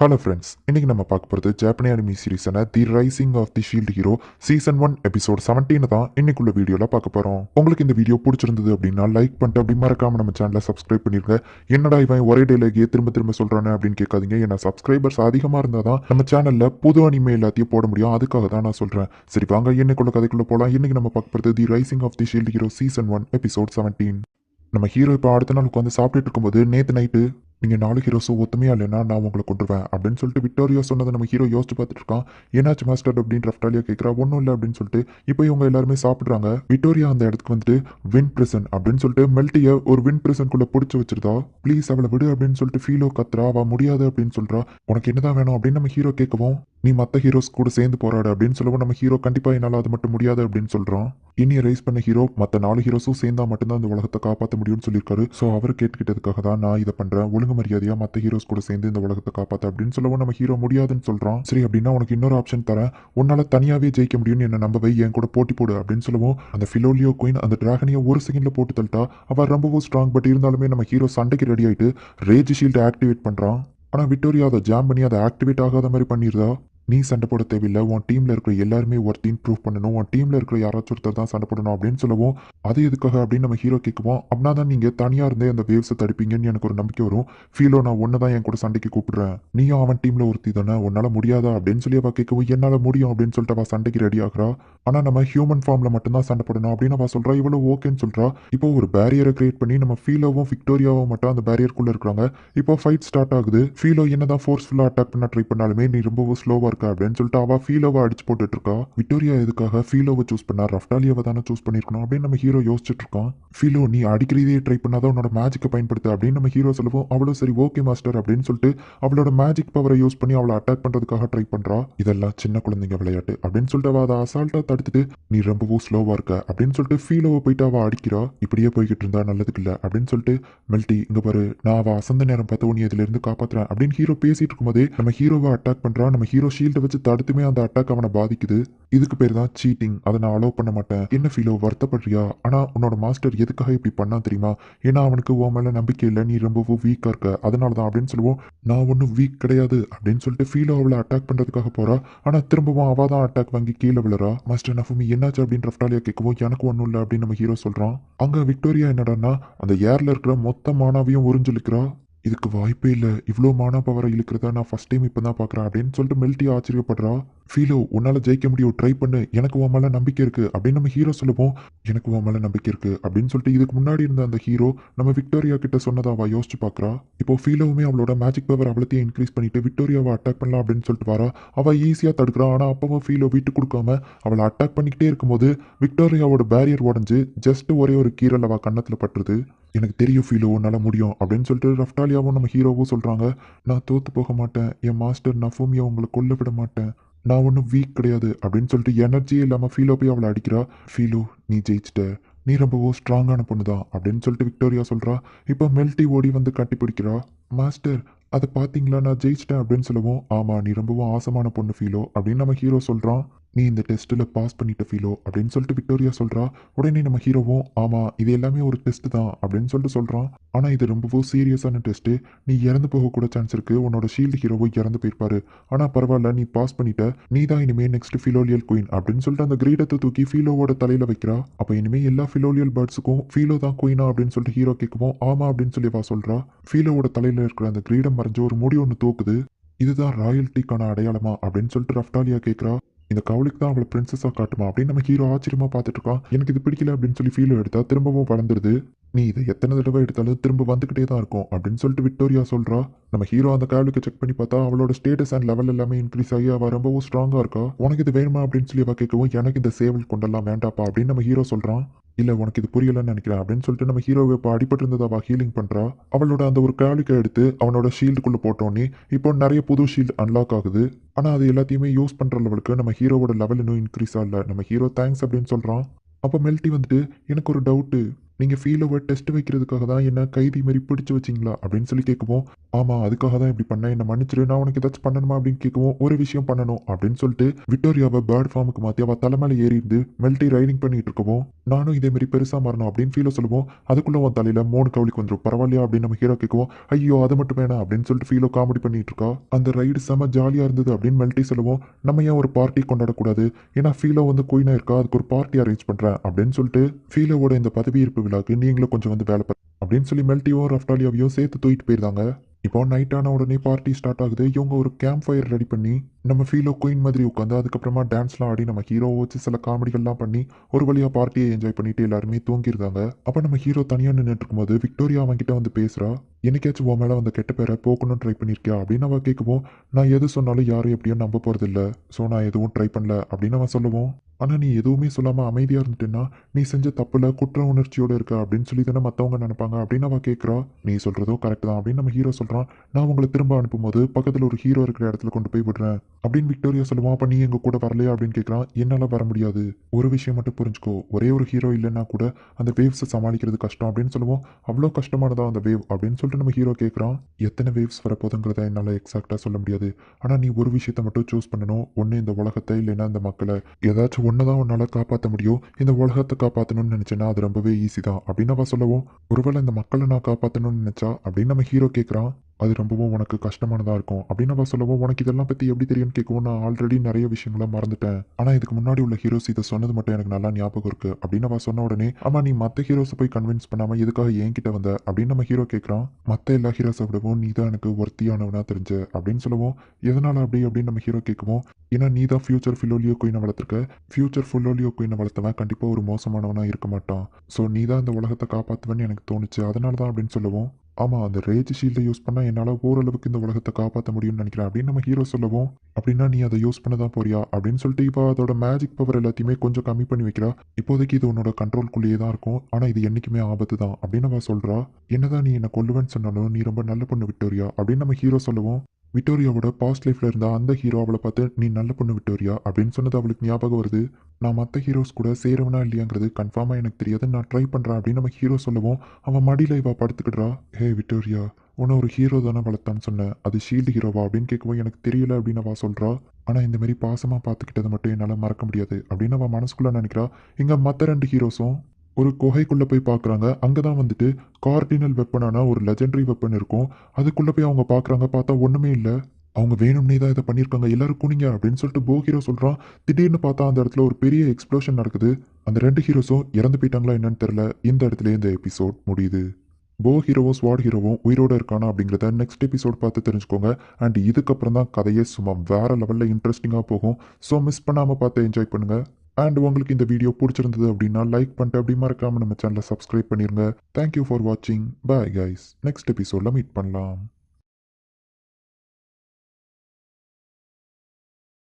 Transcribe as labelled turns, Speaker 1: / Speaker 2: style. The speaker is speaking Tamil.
Speaker 1: ஹலோ ஃப்ரெண்ட்ஸ் இன்னைக்கு நம்ம பார்க்க போகிறது Japanese anime சீரீஸான the rising of the shield hero season one episode 17 தான் இன்னைக்குள்ள வீடியோவில் பார்க்க போகிறோம் உங்களுக்கு இந்த வீடியோ பிடிச்சிருந்தது அப்படின்னா லைக் பண்ணிட்டு அப்படி மறக்காமல் நம்ம சேனலை சப்ஸ்கிரைப் பண்ணிருங்க. என்னடா இவன் ஒரே டேலேயே திரும்ப திரும்ப சொல்கிறானே அப்படின்னு கேட்காதீங்க. ஏன்னா சப்ஸ்கிரைபர்ஸ் அதிகமாக இருந்தால் தான் நம்ம சேனலில் புது அனிமே எல்லாத்தையும் போட முடியும். அதுக்காக தான் நான் சொல்கிறேன் சரி வாங்க என்னைக்குள்ள கதைக்குள்ளே போகலாம் இன்றைக்கி நம்ம பார்க்க போகிறது the rising of the shield hero season one episode 17 நம்ம ஹீரோ இப்போ அடுத்த நாள் உட்காந்து சாப்பிட்டுட்டு இருக்கும்போது நேற்று நைட்டு நீங்கள் நாலு ஹீரோஸும் ஒத்துமையா இல்லைன்னா நான் உங்களை கொண்டுருவேன் அப்படின்னு சொல்லிட்டு விக்டோரியா சொன்னதை நம்ம ஹீரோ யோசிச்சு பார்த்துட்டு இருக்கான் ஏன்னாச்சு மாஸ்டர் அப்படின்னு ரஃப்டாலியா கேட்குறா ஒன்றும் இல்லை அப்படின்னு சொல்லிட்டு இப்போ இவங்க எல்லாருமே சாப்பிட்றாங்க. விக்டோரியா அந்த இடத்துக்கு வந்துட்டு வின் பிரசன் அப்படின்னு சொல்லிட்டு மெல்ட்டியை ஒரு வின் பிரசன்குள்ளே பிடிச்சி வச்சிருந்தா ப்ளீஸ் அவளை விடு அப்படின்னு சொல்லிட்டு ஃபீலோ கத்துறா அவள் முடியாது அப்படின்னு சொல்கிறா உனக்கு என்னதான் வேணும் அப்படின்னு நம்ம ஹீரோ கேட்கவும் நீ மற்ற ஹீரோஸ் கூட சேர்ந்து போராடு அப்படின்னு சொல்லவும் நம்ம ஹீரோ கண்டிப்பாக என்னால் அது மட்டும் முடியாது அப்படின்னு சொல்கிறான் இனிய ரைஸ் பண்ண ஹீரோ மற்ற நாலு ஹீரோஸும் சேர்ந்தா மட்டும்தான் இந்த உலகத்தை காப்பாற்ற முடியும்னு சொல்லியிருக்காரு. ஸோ அவர் கேட்டுக்கிட்டதுக்காக தான் நான் இதை பண்ணுறேன் ஒழுங்கு மரியாதையாக மற்ற ஹீரோஸ் கூட சேர்ந்து இந்த உலகத்தை காப்பாற்ற அப்படின்னு சொல்லவும் நம்ம ஹீரோ முடியாதுன்னு சொல்கிறான் சரி அப்படின்னா உனக்கு இன்னொரு ஆப்ஷன் தரேன். உன்னால் தனியாகவே ஜெயிக்க முடியும்னு என்ன நம்பவை என் கூட போட்டி போடு அப்படின்னு சொல்லவும். அந்த ஃபிலோலியோ குயின் அந்த டிராகனியை ஒரு செகண்டில் போட்டு தள்ளிட்டா அவள் ரொம்பவும் ஸ்ட்ராங் பட் இருந்தாலுமே நம்ம ஹீரோ சண்டைக்கு ரெடி ஆகிட்டு ரேஜ் ஷீல்டை ஆக்டிவேட் பண்ணுறான் ஆனால் விக்டோரியா அதை ஜாம் பண்ணி அதை ஆக்டிவேட் ஆகாத மாதிரி பண்ணிடுதா நீ சண்டை போட தேவையில்லை உன் டீமில் இருக்கிற எல்லாருமே ஒருத்தின் ப்ரூவ் பண்ணணும். உன் டீமில் இருக்கிற யாராச்சும் ஒருத்தர் தான் சண்டை போடணும் அப்படின்னு சொல்லவும். அது எதுக்காக அப்படின்னு நம்ம ஹீரோ கேட்குவோம் அப்படின்னா தான் நீங்கள் தனியாக இருந்தே அந்த வேவ்ஸை தடுப்பீங்கன்னு எனக்கு ஒரு நம்பிக்கை வரும். ஃபீலோ நான் ஒன்று தான் என் கூட சண்டைக்கு கூப்பிடுறேன். நீயும் அவன் டீமில் ஒருத்தி தானே உன்னால் முடியாதா அப்படின்னு சொல்லி அவள் கேட்கவும் என்னால் முடியும் அப்படின்னு சொல்லிட்டு அவள் சண்டைக்கு ரெடி ஆகிறா. ஆனால் நம்ம ஹியூமன் ஃபார்மில் மட்டும்தான் சண்டை போடணும் அப்படின்னு அவள் சொல்கிறா இவ்வளோ ஓகேன்னு சொல்கிறா இப்போ ஒரு பேரியரை கிரியேட் பண்ணி நம்ம ஃபீலோவும் விக்டோரியாவும் மட்டும் அந்த பேரியருக்குள்ளே இருக்கிறாங்க. இப்போ ஃபைட் ஸ்டார்ட் ஆகுது. ஃபீலோ என்னதான் ஃபோர்ஸ்ஃபுல்லாக அட்டாக் பண்ண ட்ரை பண்ணாலுமே நீ ரொம்பவும் ஸ்லோவாக இருக்க அப்படின்னு சொல்லிட்டு அவள் ஃபீலோவை அடிச்சு போட்டுட்டு இருக்கா. விக்டோரியா எதுக்காக ஃபீலோவை சூஸ் பண்ணா? ரஃப்டாலியாவை தானே சூஸ் பண்ணிருக்கணும் அப்படின்னு நம்ம ஹீரோ யோசிச்சுட்டு இருக்கான் ஃபீலோ நீ அடிக்கிறதே ட்ரை பண்ணாதான் உன்னோட மேஜிக்கை பயன்படுத்து அப்படின்னு நம்ம ஹீரோ சொல்லுவோம். அவ்வளோ சரி ஓகே மாஸ்டர் அப்படின்னு சொல்லிட்டு அவளோட மேஜிக் பவரை யூஸ் பண்ணி அவளை அட்டாக் பண்ணுறதுக்காக ட்ரை பண்ணுறா இதெல்லாம் சின்ன குழந்தைங்க விளையாட்டு அப்படின்னு சொல்லிட்டு அவள் அதை அசால்ட்டாக தடுத்துட்டு நீ ரொம்பவும் ஸ்லோவாக இருக்க அப்படின்னு சொல்லிட்டு ஃபீலோவை போயிட்டு அவள் அடிக்கிறா. இப்படியே போய்கிட்டு இருந்தா நல்லதுக்கு இல்லை அப்படின்னு சொல்லிட்டு மெல்டி இங்கே பாரு நான் அவள் அசந்த நேரம் பார்த்து உன்னை இதிலிருந்து காப்பாற்றுறேன் அப்படின்னு ஹீரோ பேசிட்டு இருக்கும்போதே நம்ம ஹீரோவை அட்டாக் பண்ணுறா நம்ம ஹீரோ ஷீல்டை வச்சு தடுத்துமே அந்த அட்டாக் அவனை பாதிக்குது. இதுக்கு பேர் தான் சீட்டிங் அதை நான் அலோவ் பண்ண மாட்டேன். என்ன ஃபீலோ வருத்தப்படுறியா? ஆனால் உன்னோட மாஸ்டர் எதுக்காக இப்படி பண்ணா தெரியுமா? ஏன்னா அவனுக்கு உன் மேலே நம்பிக்கை இல்லை. நீ ரொம்பவும் வீக்காக இருக்க. அதனால தான் அப்படின்னு சொல்லுவோம். நான் ஒன்றும் வீக் கிடையாது அப்படின்னு சொல்லிட்டு ஃபீலோ அவளை அட்டாக் பண்ணுறதுக்காக போறா. ஆனால் திரும்பவும் அவள் தான் அட்டாக் வாங்கி கீழே விழுறா. மாஸ்டர் நஃபுமி என்னாச்சு அப்படின்னு ரஃப்டாலியா கேட்கவும் எனக்கு ஒன்றும் இல்லை அப்படின்னு நம்ம ஹீரோ சொல்கிறான் அங்கே விக்டோரியா என்னடான்னா அந்த ஏரில் இருக்கிற மொத்த மானாவையும் உறிஞ்சொலிக்கிறா இதுக்கு வாய்ப்பே இல்லை. இவ்வளோ மானா பவரை இழுக்கிறதா? நான் ஃபஸ்ட் டைம் இப்போ தான் பார்க்குறேன். அப்படின்னு சொல்லிட்டு மெல்ட்டி ஆச்சரியப்படுறா. ஃபீலோ உன்னால் ஜெயிக்க முடியும். ட்ரை பண்ணு. எனக்கு உன் மேலே நம்பிக்கை இருக்குது அப்படின்னு நம்ம ஹீரோ சொல்லுவோம். எனக்கு உன் மேலே நம்பிக்கை இருக்குது அப்படின்னு சொல்லிட்டு இதுக்கு முன்னாடி இருந்த அந்த ஹீரோ நம்ம விக்டோரியா கிட்ட சொன்னதை அவள் யோசிச்சு பார்க்குறா இப்போ ஃபீலோவுமே அவளோட மேஜிக் பவர் அவ்வளோத்தையும் இன்க்ரீஸ் பண்ணிட்டு விக்டோரியாவை அட்டாக் பண்ணலாம் அப்படின்னு சொல்லிட்டு வரா. அவள் ஈஸியாக தடுக்கிறா. ஆனால் அப்பவும் ஃபீலோ வீட்டு கொடுக்காம அவளை அட்டாக் பண்ணிக்கிட்டே இருக்கும்போது விக்டோரியாவோட பேரியர் உடஞ்சி ஜஸ்ட் ஒரே ஒரு கீரல் அவள் கன்னத்தில் பட்டுருது. எனக்கு தெரியும் ஃபீலோ உன்னால் முடியும். அப்படின்னு சொல்லிட்டு ரஃப்டாலியாவும் நம்ம ஹீரோவும் சொல்கிறாங்க நான் தோற்று போக மாட்டேன். என் மாஸ்டர் நஃபூமியா உங்களை கொல்ல விட மாட்டேன். நான் ஒன்றும் வீக் கிடையாது அப்படின்னு சொல்லிட்டு எனர்ஜியே இல்லாமல் ஃபீலோ போய் அவளை அடிக்கிறா. ஃபீலோ நீ ஜெயிச்சிட்ட. நீ ரொம்பவும் ஸ்ட்ராங்கான பொண்ணு தான் அப்படின்னு சொல்லிட்டு விக்டோரியா சொல்கிறா இப்போ மெல்ட்டி ஓடி வந்து கட்டி பிடிக்கிறா. மாஸ்டர் அதை பார்த்தீங்களா நான் ஜெயிச்சிட்டேன் அப்படின்னு சொல்லவும். ஆமாம் நீ ரொம்பவும் ஆசமான பொண்ணு ஃபீலோ அப்படின்னு நம்ம ஹீரோ சொல்கிறான் நீ இந்த டெஸ்ட்டில் பாஸ் பண்ணிட்ட ஃபீலோ அப்படின்னு சொல்லிட்டு விக்டோரியா சொல்கிறா உடனே நம்ம ஹீரோவும் ஆமாம் இது எல்லாமே ஒரு டெஸ்ட் தான் அப்படின்னு சொல்லிட்டு சொல்கிறான் ஆனால் இது ரொம்பவும் சீரியஸான டெஸ்ட்டு நீ இறந்து போகக்கூட சான்ஸ் இருக்குது உன்னோட ஷீல்டு ஹீரோவோ இறந்து போயிருப்பாரு. ஆனால் பரவாயில்ல நீ பாஸ் பண்ணிட்ட. நீ தான் இனிமேல் நெக்ஸ்ட் ஃபிலோலியல் குயின் அப்படின்னு சொல்லிட்டு அந்த கிரீடத்தை தூக்கி ஃபீலோவோட தலையில் வைக்கிறா. அப்போ இனிமேல் எல்லா ஃபிலோலியல் பேர்ட்ஸுக்கும் ஃபீலோ தான் குயினா அப்படின்னு சொல்லிட்டு ஹீரோ கேட்கவும் ஆமா அப்படின்னு சொல்லி வா சொல்கிறா ஃபீலோவோட தலையில் இருக்கிற அந்த கிரீடம் மறைஞ்ச ஒரு முடி ஒன்று தூக்குது. இதுதான் ராயல்ட்டிக்கான அடையாளமா அப்படின்னு சொல்லிட்டு ரஃப்டாலியா கேட்குறா. இந்த கவுலுக்கு தான் அவளை பிரின்சஸாக காட்டுமா அப்படின்னு நம்ம ஹீரோ ஆச்சரியமா பார்த்துட்டு இருக்கான் எனக்கு இது பிடிக்கல அப்படின்னு சொல்லி ஃபீல் எடுத்தா திரும்பவும் வளர்ந்துருது. நீ இதை எத்தனை தடவை எடுத்தாலும் திரும்ப வந்துக்கிட்டே தான் இருக்கும் அப்படின்னு சொல்லிட்டு விக்டோரியா சொல்கிறா நம்ம ஹீரோ அந்த கேவலுக்கு செக் பண்ணி பார்த்தா அவளோட ஸ்டேட்டஸ் அண்ட் லெவல் எல்லாமே இன்க்ரீஸ் ஆகி அவள் ரொம்பவும் ஸ்ட்ராங்காக இருக்கா. உனக்கு இது வேணுமா அப்படின்னு சொல்லி அவள் கேட்கவும் எனக்கு இந்த சேவல் கொண்டெல்லாம் வேண்டாப்பா அப்படின்னு நம்ம ஹீரோ சொல்கிறான் இல்லை உனக்கு இது புரியலன்னு நினைக்கிறேன் அப்படின்னு சொல்லிட்டு நம்ம ஹீரோவை இப்போ அடிபட்டு இருந்ததை அவள் ஹீலிங் பண்ணுறா அவளோட அந்த ஒரு கேவலுக்கை எடுத்து அவனோட ஷீல்டுக்குள்ளே போட்டோன்னே இப்போ நிறைய புது ஷீல்டு அன்லாக் ஆகுது. ஆனால் அது எல்லாத்தையுமே யூஸ் பண்ணுற லெவலுக்கு நம்ம ஹீரோவோட லெவல் இன்னும் இன்க்ரீஸ் ஆகல. நம்ம ஹீரோ தேங்க்ஸ் அப்படின்னு சொல்கிறான் அப்போ மெல்ட்டி வந்துட்டு எனக்கு ஒரு டவுட்டு நீங்க ஃபீலோவை டெஸ்ட் வைக்கிறதுக்காக தான் என்ன கைதி மாதிரி பிடிச்சி வச்சிங்களா? அப்படின்னு சொல்லி கேட்கவும் ஆமா அதுக்காக தான் இப்படி பண்ணேன். என்ன மன்னிச்சிரு நான் உனக்கு ஏதாச்சும் பண்ணணுமா அப்படின்னு கேட்கவும் ஒரு விஷயம் பண்ணணும் அப்படின்னு சொல்லிட்டு விக்டோரியாவை பேர்ட் ஃபார்முக்கு மாற்றி அவள் தலைமையில ஏறி இருந்து மெல்ட்டி ரைடிங் பண்ணிட்டு இருக்கவும் நானும் இதே மாதிரி பெருசாக மாறணும் அப்படின்னு ஃபீல சொல்லுவோம் அதுக்குள்ள உன் தலையில மூணு கவுளிக்கு வந்துடும் பரவாயில்லையா அப்படின்னு நம்ம ஹீரோ கேட்கவும் ஐயோ அது மட்டும் வேணாம் அப்படின்னு சொல்லிட்டு ஃபீலோ காமெடி பண்ணிட்டு இருக்கா? அந்த ரைடு செம ஜாலியாக இருந்தது அப்படின்னு மெல்ட்டி சொல்லுவோம் நம்ம ஏன் ஒரு பார்ட்டி கொண்டாடக்கூடாது? ஏன்னா ஃபீலோ வந்து குயினா இருக்கா? அதுக்கு ஒரு பார்ட்டி அரேஞ்ச் பண்றேன் அப்படின்னு சொல்லிட்டு ஃபீலோவோட இந்த பதவி இருப்பு விழாக்கு நீங்களும் கொஞ்சம் வந்து வேலை பார்த்து அப்படின்னு சொல்லி மெல்ட்டியும் ரஃப்டாலியாவையும் சேர்த்து தூக்கிட்டு போயிருந்தாங்க. இப்போ நைட் ஆன உடனே பார்ட்டி ஸ்டார்ட் ஆகுது. இவங்க ஒரு கேம்ப் ஃபயர் ரெடி பண்ணி நம்ம ஃபீலோ குயின் மாதிரி உட்காந்து அதுக்கப்புறமா டான்ஸ்லாம் ஆடி நம்ம ஹீரோ வச்சு சில காமெடிகள்லாம் பண்ணி ஒரு வழியாக பார்ட்டியை என்ஜாய் பண்ணிட்டு எல்லாருமே தூங்கியிருந்தாங்க. அப்போ நம்ம ஹீரோ தனியாக நின்றுட்டு இருக்கும்போது விக்டோரியா அவங்ககிட்ட வந்து பேசுகிறா என்னைக்காச்சும் உன் மேலே வந்து கெட்ட பேரை போக்கணும்னு ட்ரை பண்ணியிருக்கியா அப்படின்னு அவன் கேட்கவும் நான் எது சொன்னாலும் யாரும் எப்படியும் நம்ப போகிறதில்ல ஸோ நான் எதுவும் ட்ரை பண்ணல. அப்படின்னு அவன் சொல்லுவோம். ஆனால் நீ எதுவுமே சொல்லாமல் அமைதியாக இருந்துட்டேன்னா நீ செஞ்ச தப்பில் குற்ற உணர்ச்சியோடு இருக்க அப்படின்னு சொல்லி தானே மற்றவங்க நினைப்பாங்க. அப்படின்னு அவள் கேட்குறா நீ சொல்கிறதோ கரெக்ட் தான் அப்படின்னு நம்ம ஹீரோ சொல்கிறான் நான் உங்களை திரும்ப அனுப்பும்போது பக்கத்தில் ஒரு ஹீரோ இருக்கிற இடத்துல கொண்டு போய் விடுறேன். அப்படின்னு விக்டோரியா சொல்லுவான் அப்போ நீ எங்கள் கூட வரலையா? அப்படின்னு கேட்குறான் என்னால் வர முடியாது. ஒரு விஷயம் மட்டும் புரிஞ்சுக்கோ. ஒரே ஒரு ஹீரோ இல்லைன்னா கூட அந்த வேவ்ஸை சமாளிக்கிறது கஷ்டம் அப்படின்னு சொல்லுவோம். அவ்வளோ கஷ்டமானதா அந்த வேவ் அப்படின்னு சொல்லிட்டு நம்ம ஹீரோ கேட்குறான் எத்தனை வேவ்ஸ் வரப்போதுங்கிறத என்னால் எக்ஸாக்டாக சொல்ல முடியாது. ஆனால் நீ ஒரு விஷயத்தை மட்டும் சூஸ் பண்ணணும். ஒன்று இந்த உலகத்தை இல்லைன்னா இந்த மக்களை. ஏதாச்சும் ஒன்று தான் உன்னால் காப்பாற்ற முடியும். இந்த உலகத்தை காப்பாற்றணும்னு நினச்சேன்னா அது ரொம்பவே ஈஸி தான். அப்படின்னு அவள் சொல்லவும் ஒருவேளை இந்த மக்களை நான் காப்பாற்றணும்னு நினச்சா அப்படின்னு நம்ம ஹீரோ கேட்குறான் அது ரொம்பவும் உனக்கு கஷ்டமானதாக இருக்கும். அப்படின்னு அவ சொல்லவும் உனக்கு இதெல்லாம் பற்றி எப்படி தெரியும்னு கேட்கவும் நான் ஆல்ரெடி நிறைய விஷயங்களை மறந்துட்டேன். ஆனால் இதுக்கு முன்னாடி உள்ள ஹீரோஸ் இதை சொன்னது மட்டும் எனக்கு நல்லா ஞாபகம் இருக்கு. அப்படின்னு அவ சொன்ன உடனே ஆமாம் நீ மற்ற ஹீரோஸை போய் கன்வின்ஸ் பண்ணாமல் எதுக்காக என்கிட்ட வந்த? அப்படின்னு நம்ம ஹீரோ கேட்குறான். மற்ற எல்லா ஹீரோஸை விடவும் நீ தான் எனக்கு ஒர்த்தியானவனா தெரிஞ்ச? அப்படின்னு சொல்லுவோம் எதனால அப்படி? அப்படின்னு நம்ம ஹீரோ கேட்குவோம் ஏன்னா நீ தான் ஃபியூச்சர் ஃபிலோலியோ குயினை வளர்த்துருக்க. ஃபியூச்சர் ஃபுல்லோலியோ குயினை வளர்த்தவன் கண்டிப்பாக ஒரு மோசமானவனாக இருக்க மாட்டான். ஸோ நீ தான் இந்த உலகத்தை காப்பாற்றுவேன்னு எனக்கு தோணுச்சு. அதனால தான் அப்படின்னு சொல்லுவோம் ஆமாம் அந்த ரேஜ் ஷீல்டை யூஸ் பண்ணால் என்னால் ஓரளவுக்கு இந்த உலகத்தை காப்பாற்ற முடியும்னு நினைக்கிறேன். அப்படின்னு நம்ம ஹீரோ சொல்லவும் அப்படின்னா நீ அதை யூஸ் பண்ண தான் போறியா? அப்படின்னு சொல்லிட்டு இப்போ அதோட மேஜிக் பவர் எல்லாத்தையுமே கொஞ்சம் கம்மி பண்ணி வைக்கிறா. இப்போதைக்கு இது உன்னோட கண்ட்ரோல்குள்ளேயே தான் இருக்கும். ஆனால் இது என்றைக்குமே ஆபத்து தான். அப்படின்னு அவ சொல்கிறா என்னதான் நீ என்னை கொல்லுவேன்னு சொன்னாலும் நீ ரொம்ப நல்ல பொண்ணு விக்டோரியா? அப்படின்னு நம்ம ஹீரோ சொல்லுவோம் விக்டோரியாவோட பாஸ்ட் லைஃப்ல இருந்த அந்த ஹீரோ அவளை பார்த்து நீ நல்ல பொண்ணு விக்டோரியா? அப்படின்னு சொன்னது அவளுக்கு ஞாபகம் வருது. நான் மற்ற ஹீரோஸ் கூட சேரவனா இல்லையாங்கிறது கன்ஃபார்மாக எனக்கு தெரியாது. நான் ட்ரை பண்ணுறேன் அப்படின்னு நம்ம ஹீரோ சொல்லுவோம் அவன் மடியில் இவா படுத்துக்கிடுறா. ஹே விக்டோரியா உன்னை ஒரு ஹீரோ தானே வளர்த்தான்னு சொன்னேன் அது ஷீல்டு ஹீரோவா அப்படின்னு கேட்கவும் எனக்கு தெரியல அப்படின்னு அவள் சொல்கிறா ஆனால் இந்த மாதிரி பாசமாக பார்த்துக்கிட்டதை மட்டும் என்னால் மறக்க முடியாது அப்படின்னு அவள் மனசுக்குள்ளே நினைக்கிறா. இங்கே மற்ற ரெண்டு ஹீரோஸும் ஒரு குகைக்குள்ளே போய் பார்க்குறாங்க அங்கே தான் வந்துட்டு கார்டினல் வெப்பனான ஒரு லெஜெண்டரி வெப்பன் இருக்கும். அதுக்குள்ளே போய் அவங்க பார்க்குறாங்க பார்த்தா ஒன்றுமே இல்லை. அவங்க வேணும்னே தான் இதை பண்ணியிருக்காங்க. எல்லாரும் குனிங்க அப்படின்னு சொல்லிட்டு போ ஹீரோ சொல்கிறான் திடீர்னு பார்த்தா அந்த இடத்துல ஒரு பெரிய எக்ஸ்ப்ளோஷன் நடக்குது. அந்த ரெண்டு ஹீரோஸும் இறந்து போயிட்டாங்களா என்னன்னு தெரில இந்த இடத்துல இந்த எபிசோட் முடியுது. போ ஹீரோவும் ஸ்வாட் ஹீரோவும் உயிரோட இருக்கானா அப்படிங்கிறத நெக்ஸ்ட் எபிசோட் பார்த்து தெரிஞ்சுக்கோங்க. அண்ட் இதுக்கப்புறம் தான் கதையே சும்மா வேற லெவலில் இன்ட்ரெஸ்டிங்காக போகும். ஸோ மிஸ் பண்ணாமல் பார்த்து என்ஜாய் பண்ணுங்கள் அண்ட் உங்களுக்கு இந்த வீடியோ பிடிச்சிருந்தது அப்படின்னா லைக் பண்ணிட்டு அப்படி மறக்காமல் நம்ம சேனலை சப்ஸ்கிரைப் பண்ணிருங்க. தேங்க்யூ ஃபார் வாட்சிங் பாய் கைஸ் நெக்ஸ்ட் எபிசோடில் மீட் பண்ணலாம்.